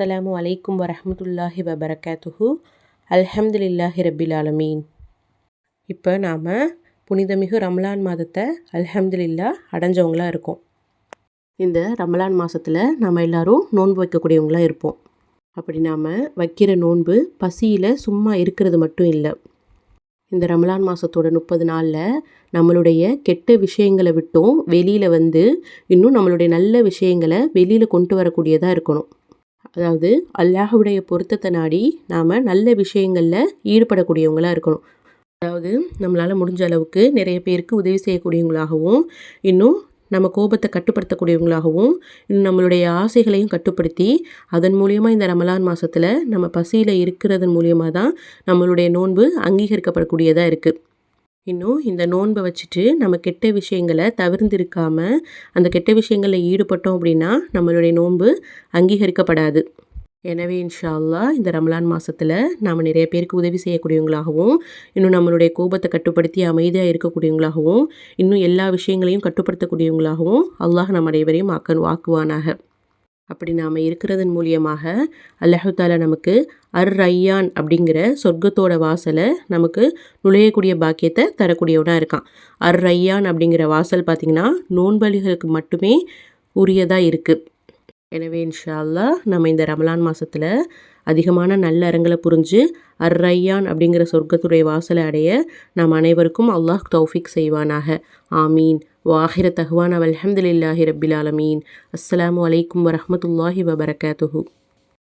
அஸ்ஸலாமு அலைக்கும் வரமத்துல்லாஹி வபரகாத்துஹு. அல்ஹம்துலில்லாஹி ரபில் ஆலமீன். இப்போ நாம் புனிதமிகு ரமலான் மாதத்தை அல்ஹம்துலில்லா அடைஞ்சவங்களாக இருக்கோம். இந்த ரமலான் மாதத்தில் நம்ம எல்லோரும் நோன்பு வைக்கக்கூடியவங்களாக இருப்போம். அப்படி நாம் வைக்கிற நோன்பு பசியில் சும்மா இருக்கிறது மட்டும் இல்லை. இந்த ரமலான் மாதத்தோட முப்பது நாளில் நம்மளுடைய கெட்ட விஷயங்களை விட்டும் வெளியில் வந்து இன்னும் நம்மளுடைய நல்ல விஷயங்களை வெளியில் கொண்டு வரக்கூடியதாக இருக்கணும். அதாவது அல்லாஹுடைய பொருத்தத்தை நாடி நாம் நல்ல விஷயங்களில் ஈடுபடக்கூடியவங்களாக இருக்கணும். அதாவது நம்மளால் முடிஞ்ச அளவுக்கு நிறைய பேருக்கு உதவி செய்யக்கூடியவங்களாகவும் இன்னும் நம்ம கோபத்தை கட்டுப்படுத்தக்கூடியவங்களாகவும் இன்னும் நம்மளுடைய ஆசைகளையும் கட்டுப்படுத்தி அதன் மூலியமாக இந்த ரமலான் மாதத்தில் நம்ம பசியில் இருக்கிறதன் மூலியமாக தான் நம்மளுடைய நோன்பு அங்கீகரிக்கப்படக்கூடியதாக இருக்குது இன்னும் இந்த நோன்பை வச்சுட்டு நம்ம கெட்ட விஷயங்களை தவிர்ந்திருக்காம அந்த கெட்ட விஷயங்களில் ஈடுபட்டோம் அப்படின்னா நம்மளுடைய நோன்பு அங்கீகரிக்கப்படாது. எனவே இன்ஷா அல்லா இந்த ரமலான் மாதத்தில் நாம் நிறைய பேருக்கு உதவி செய்யக்கூடியவங்களாகவும் இன்னும் நம்மளுடைய கோபத்தை கட்டுப்படுத்தி அமைதியாக இருக்கக்கூடியவங்களாகவும் இன்னும் எல்லா விஷயங்களையும் கட்டுப்படுத்தக்கூடியவங்களாகவும் அல்லாஹ் நம் அனைவரையும் ஆக்கன் வாக்குவானாக அப்படி நாம் இருக்கிறதன் மூலியமாக அல்லாஹால நமக்கு அர் ரையான் அப்படிங்கிற சொர்க்கத்தோட வாசலை நமக்கு நுழையக்கூடிய பாக்கியத்தை தரக்கூடியவனாக இருக்கான். அர் ரையான் அப்படிங்கிற வாசல் பார்த்திங்கன்னா நோன்பலிகளுக்கு மட்டுமே உரியதாக இருக்குது எனவே இன்ஷால்லா நம்ம இந்த ரமலான் மாதத்தில் அதிகமான நல்ல அறங்களை புரிஞ்சு அர் ரையான் அப்படிங்கிற சொர்க்கத்துடைய வாசலை அடைய நாம் அனைவருக்கும் அல்லாஹ் தௌஃபிக் செய்வானாக. ஆமீன். வாஹிர தஹ்வான் அல்ஹம்துலில்லாஹி ரபில் ஆலமீன். அஸ்லாம் வலைக்கம் வரமத்துல்லாஹி வபரகாத்துஹூ.